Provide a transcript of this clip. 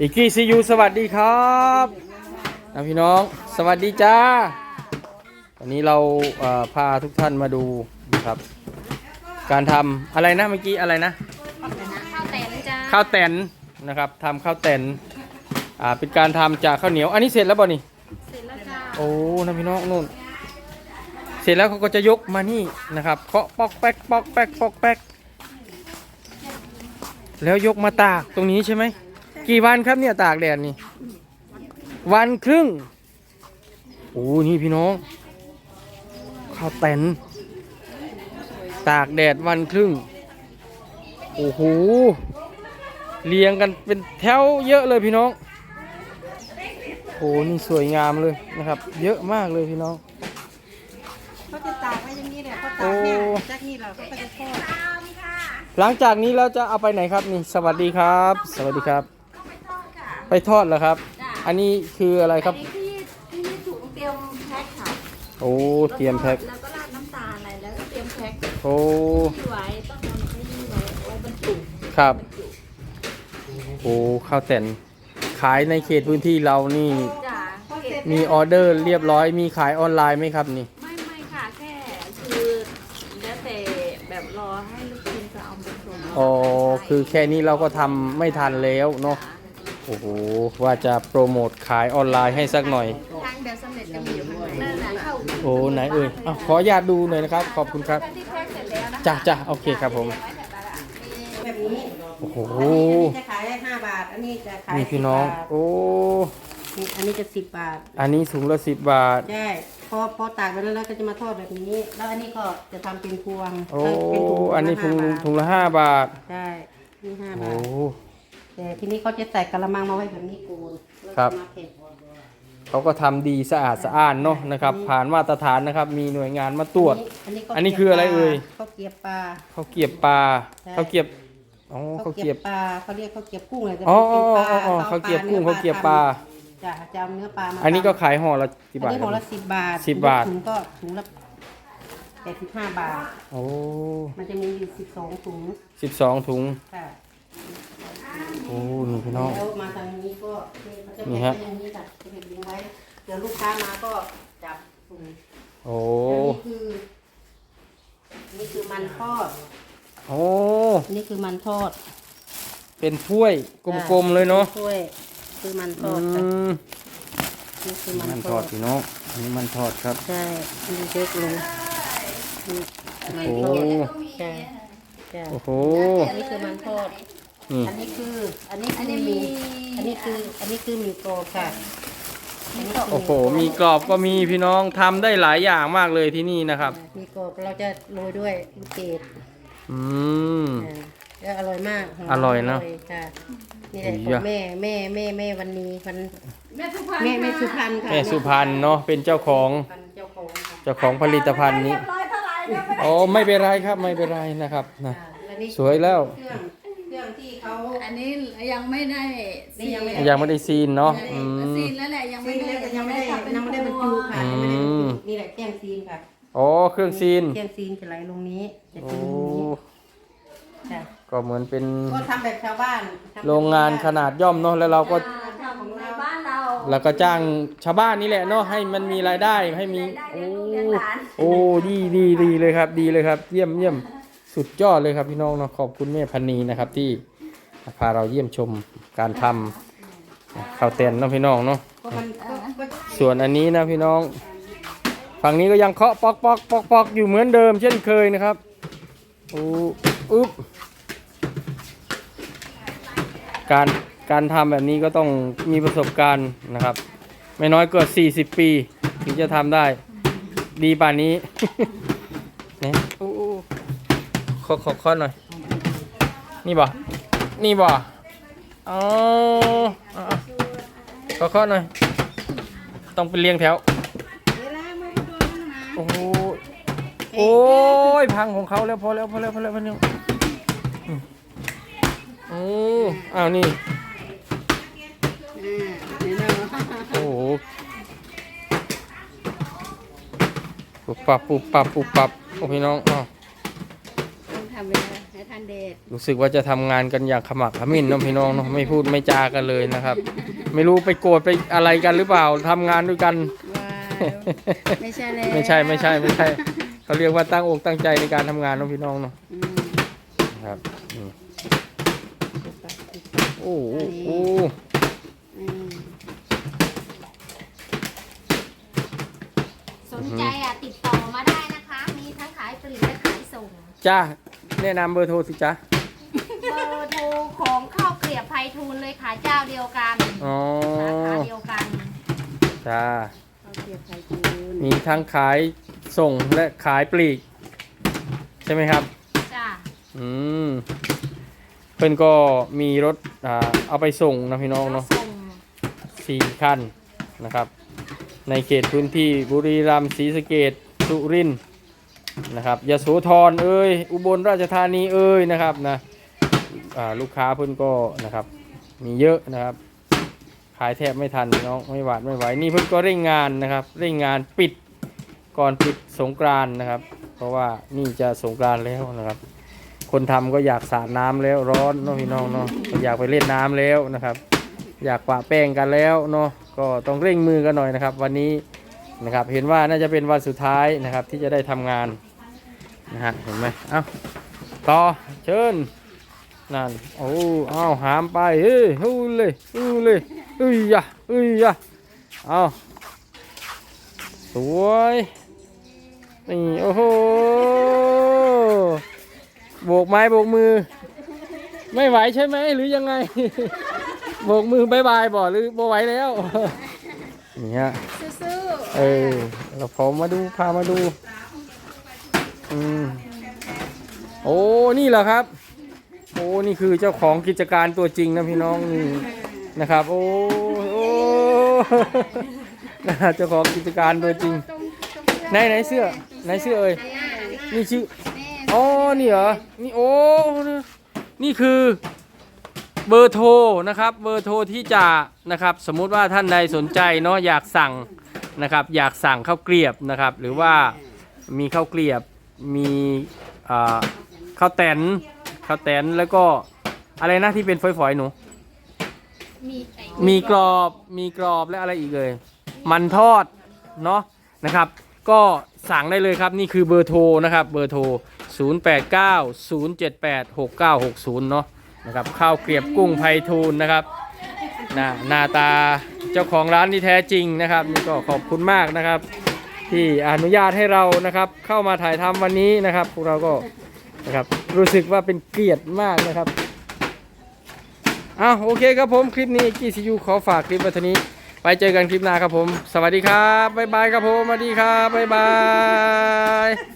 อีกกี้ซียูสวัสดีครับนะพี่น้อง สวัสดีจ้า วันนี้เราเอ่อพาทุกท่านมาดูนะครับ การทำอะไรนะเมื่อกี้อะไรนะ ข้าวแต่เลยจ้า ข้าวแตนนะครับทำข้าวแตนอ่าเป็นการทำจากข้าวเหนียว อันนี้เสร็จแล้วบ่นี่ เสร็จแล้วจ้า โอ้นะพี่น้องนู่น เสร็จแล้วเขาก็จะยกมานี่นะครับเคาะปอกแป๊กปอกแป๊กปอกแป๊กแล้วยกมาตากตรงนี้ใช่ไหม กี่วันครับเนี่ยตากแดดนี่ วันครึ่ง โอ้นี่พี่น้อง ข้าวแตน ตากแดดวันครึ่ง โอ้โห เรียงกันเป็นแถวเยอะเลยพี่น้อง โอ้นี่สวยงามเลยนะครับ เยอะมากเลยพี่น้องเขาจะตากไว้อย่างนี้แหละเขาตากเนี่ยโอ้จากนี้เราก็จะทอดหลังจากนี้เราจะเอาไปไหนครับนี่สวัสดีครับ สวัสดีครับ ไปทอดเหรอครับอันนี้คืออะไรครับ อันนี้ที่ที่ถุงเตรียมแพ็คค่ะโอ้เตรียมแพ็คแล้วก็ราดน้ำตาลอะไรแล้วก็เตรียมแพ็คโอ้ที่ไว้ต้องเอาไว้นี่ไว้ไว้บรรจุครับโอ้ข้าวแต่นขายในเขตพื้นที่เรานี่ จ้าเก็บมีออเดอร์เรียบร้อยมีขายออนไลน์ไหมครับนี่ ไม่ไม่ค่ะแค่คือแล้วแต่แบบรอให้ลูกชิ้นจะเอาไปส่งอ๋อ คือแค่นี้เราก็ทำไม่ทันแล้วเนาะ โอ้โหว่าจะโปรโมทขายออนไลน์ให้สักหน่อย ทางแบบสำเร็จจะมีอยู่ข้างในนั่นแหละเข้าโอ้ไหนเอ่ยอะขออนุญาตดูหน่อยนะครับ ขอบคุณครับที่แพ็คเสร็จแล้วนะคะจ้ะจ้ะโอเคครับผมแบบนี้โอ้โหอันนี้จะขายได้ห้าบาท อันนี้จะขายนี่พี่น้อง10บาทโอ้นี่อันนี้จะสิบบาท อันนี้ถุงละสิบบาท ใช่ พอพอตากไปแล้วเราก็จะมาทอดแบบนี้ แล้วอันนี้ก็จะทำเป็นพวงโอ้เเป็นถุงอันนี้ถุงละห้าบาทถุงละห้าบาท ใช่นี่ห้าโอ้บาท แต่ทีนี้เขาจะใส่กระมังมาไว้แบบนี้กูนแล้วครับมาเก็บเขาก็ทำดีสะอาดสะอ้านเนาะนะครับ ผ่านมาตรฐานนะครับ มีหน่วยงานมาตรวจ อันนี้อันนี้คืออะไรเอ่ยข้าวเกรียบปลา เขาเกียบปลาใช่ เขาเกียบอ๋อข้าเขาวเกรีเกียยบบปลาเขาเรียกข้าวเกรียบกุ้งเลยแต่อ๋อเป็นปลาอ๋ออ๋ออเขาเกรียบกุ้งนื้อเขาเกรียบปลาจ้ะจะเอาเนื้อปลามาอันนี้ก็ทำขายห่อละกี่อันบาทนี้ของละสิบบาทสิบบาท ถุงก็ถุงละแปดสิบห้าบาท โอ้มันจะมีอยู่สิบสองถุงสิบสองถุงค่ะ โอ้นี่พี่น้อง แล้วมาทางนี้ก็มันจะนี่เป็นฮะอย่างนี้จ้ะจะเป็นเลี้ยงไว้ เดี๋ยวลูกค้ามาก็จับถุงโอ้อันนี้คืออันนี่คือมันทอด โอ้อันนี่คือมันทอดเป็นถ้วยกลมๆเลยเนาะช่วยคือมันทอือดจ้ะมนี่คือมันมันททออดดพี่น้องอันนี้มันทอดครับ ใช่มีเล็กลงนี่มันโอ้ทอดใช่ใช่โอ้โหอันนี้คือมันทอดนี่ อันนี้คือ อันนี้อัคืนอนี้หมีมี อันนี้คือ อันนี้คือหมีกรอบค่ะอันนี้คืโอ้โห มีกรอบก็มีพี่น้องทำได้หลายอย่างมากเลยที่นี่นะครับ หมีกรอบเราจะโรยด้วยลูกเกดอืม อ่าแล้วอร่อยมากหมอร่อยนะค่ะนี่แหละอุ๊ขยองแม่แม่แม่แม่วันนี้วันแม่สุพรรณแม่แม่สุพรรณค่ะแม่สุพรรณเนาะเป็นเจ้าของพันเจ้าของค่ะเจ้าของผลิตภัณฑ์นี้ร้อยเท่าไหร่ก็ไม่อ๋อไม่เป็นไรครับไม่เป็นไรนะครับนะอ่าและนี่สวยแล้ว เครื่องเค รื่องที่เขา อันนี้ยังไม่ได้นี่ยังไม่ได้ ยังไม่ได้ซีนเนาะอืมซีนแล้วแหละยังซีไม่นได้แล้วก็ยังไม่ได้ทำเป็นยังไม่ได้บรรจุค่ะอืมยังไม่ได้บรรจุนี่แหละเครื่องซีนค่ะอ๋อเครื่องซีนเครื่องซีนจะไหลลงนี้จะโอ้ซีนลงนี้จ้ะก็เหมือนเป็นก็ทำแบบชาวบ้านทำแบบโรงงานขนาดย่อมเนาะแล้วเราก็ทำของในบ้านเราแล้วก็จ้างชาวบ้านนี่แหละเนาะให้มันมีรายได้ให้มีโอ้โอ้ดีดีดีเลยครับ ดีเลยครับ เยี่ยมเยี่ยม สุดยอดเลยครับพี่น้องเนาะขอบคุณแม่พันนีนะครับที่พาเราเยี่ยมชมการทำข้าวเต้นเนาะพี่น้องเนาะส่วนอันนี้นะพี่น้องฝั่งนี้ก็ยังเคาะปอกปอกปอกปอกอยู่เหมือนเดิม เช่นเคยนะครับอู้อึ๊บการการทำแบบนี้ก็ต้องมีประสบการณ์นะครับ ไม่น้อยเกว่า40 ปี ถึงจะทำได้ ดีป่านนี้เนี่ย ขอขอขอหน่อย นี่บ่ นี่บ่เอาเอาขอขอหน่อย ต้องเป็นเรียงแถว โอ้โหโอ้ยพังของเขาแล้วพอแล้วพอแล้วพอแล้วพอแล้วอืมโอ้อ้าวนี่ โอ้โหปุบปับปุบปับปุบปับ โอ้พี่น้องอ้าว ทำเลยนะททันเดทรู้สึกว่าจะทำงานกันอย่างขมักเขม้นเน้องพี่น้องเนาะไม่พูดไม่จากันเลยนะครับ ไม่รู้ไปโกรธไปอะไรกันหรือเปล่าทำงานด้วยกัน ว้าวไม่ใช่แล้วไม่ใช่ไม่ใช่ไม่ใช่ เขาเรียกว่าตั้งอกตั้งใจในการทำงานเน้องพี่น้องเนาะอืมครับอืมโอ้โหโอ้อืมสนใจอะติดต่อมาได้นะคะ มีทั้งขายปลีกและขายส่งจ้า แนะนำเบอร์โทรสิจ้าเบอร์โทรของข้าวเกลียบไพฑูรย์เลยค่ะเจ้าเดียวกันอ๋อ สาขาเดียวกันจ้า ข้าวเกรียบไข่ทูนมีทั้งขายส่งและขายปลีก ใช่ไหมครับ จ้าอืม เพื่อนก็มีรถอ่าเอาไปส่งนะพี่น้องเนาะ ส่งสี่คันนะครับ ในเขตพื้นที่บุรีรัมย์ศรีสะเกดสุรินทร์ นะครับยโสธรเอ้ยอุบลราชธานีเอ้ยนะครับนะลูกค้าเพื่อนก็นะครับ มีเยอะนะครับ ขายแทบไม่ทันน้องไม่หวาดไม่ไหวนี่เพื่อนก็เร่งงานนะครับ เร่งงานปิดก่อนปิดสงกรานนะครับ เพราะว่านี่จะสงกรานแล้วนะครับ คนทำก็อยากสาดน้ำแล้วร้อนเนาะพี่น้องเนาะอยากไปเล่นน้ำแล้วนะครับ อยากปะแป้งกันแล้วเนาะก็ต้องเร่งมือกันหน่อยนะครับ วันนี้ นะครับ เห็นว่าน่าจะเป็นวันสุดท้ายนะครับ ที่จะได้ทำงานนะฮะเห็นไหมเอ้าต่อเชิญนั่นโอ้เอาหามไปเฮ้ยฮู้เลยฮู้เลยเอ้ยยะเอ้ยยะเอาสวยนี่โอ้โหโบกไม้โบกมือ ไม่ไหวใช่ไหมหรือยังไงโบกมือบายบายบ่หรือบ่ไหวแล้วนี่ฮะสู้ เออ เราผมมาดูพามาดู อืม โอ้ นี่เหรอครับ โอ้ นี่คือเจ้าของกิจการตัวจริงนะพี่น้องนี่นะครับ โอ้ โอ้เจ้าของกิจการตัวจริง ไหนไหนเสื้อ ไหนเสื้อเอ่ย นี่ชื่อ อ๋อ นี่เหรอ นี่โอ้ นี่คือเบอร์โทรนะครับ เบอร์โทรที่จะนะครับ สมมุติว่าท่านใดสนใจเนาะอยากสั่ง นะครับอยากสั่งข้าวเกลียบนะครับ หรือว่ามีข้าวเกลียบมีอ่าข้าวแตนข้าวแตนแล้วก็อะไรนะที่เป็นฝอยๆหนูมีไอ้มีกรอบมีกรอบและอะไรอีกเลย มันทอดเนาะนะครับ ก็สั่งได้เลยครับนี่คือเบอร์โทรนะครับเบอร์โทร 0890786960 เนาะนะครับข้าวเกรียบกุ้งไพฑูรย์นะครับหน้าหน้าตา เจ้าของร้านที่แท้จริงนะครับนี่ก็ขอบคุณมากนะครับ ที่อนุญาตให้เรานะครับ เข้ามาถ่ายทำวันนี้นะครับพวกเราก็นะครับรู้สึกว่าเป็นเกียรติมากนะครับอ้าวโอเคครับผมคลิปนี้กีซียูขอฝากคลิปไว้เท่านี้ ไปเจอกันคลิปหน้าครับผม สวัสดีครับบ๊ายบายครับผมสวัสดีครับบ๊ายบาย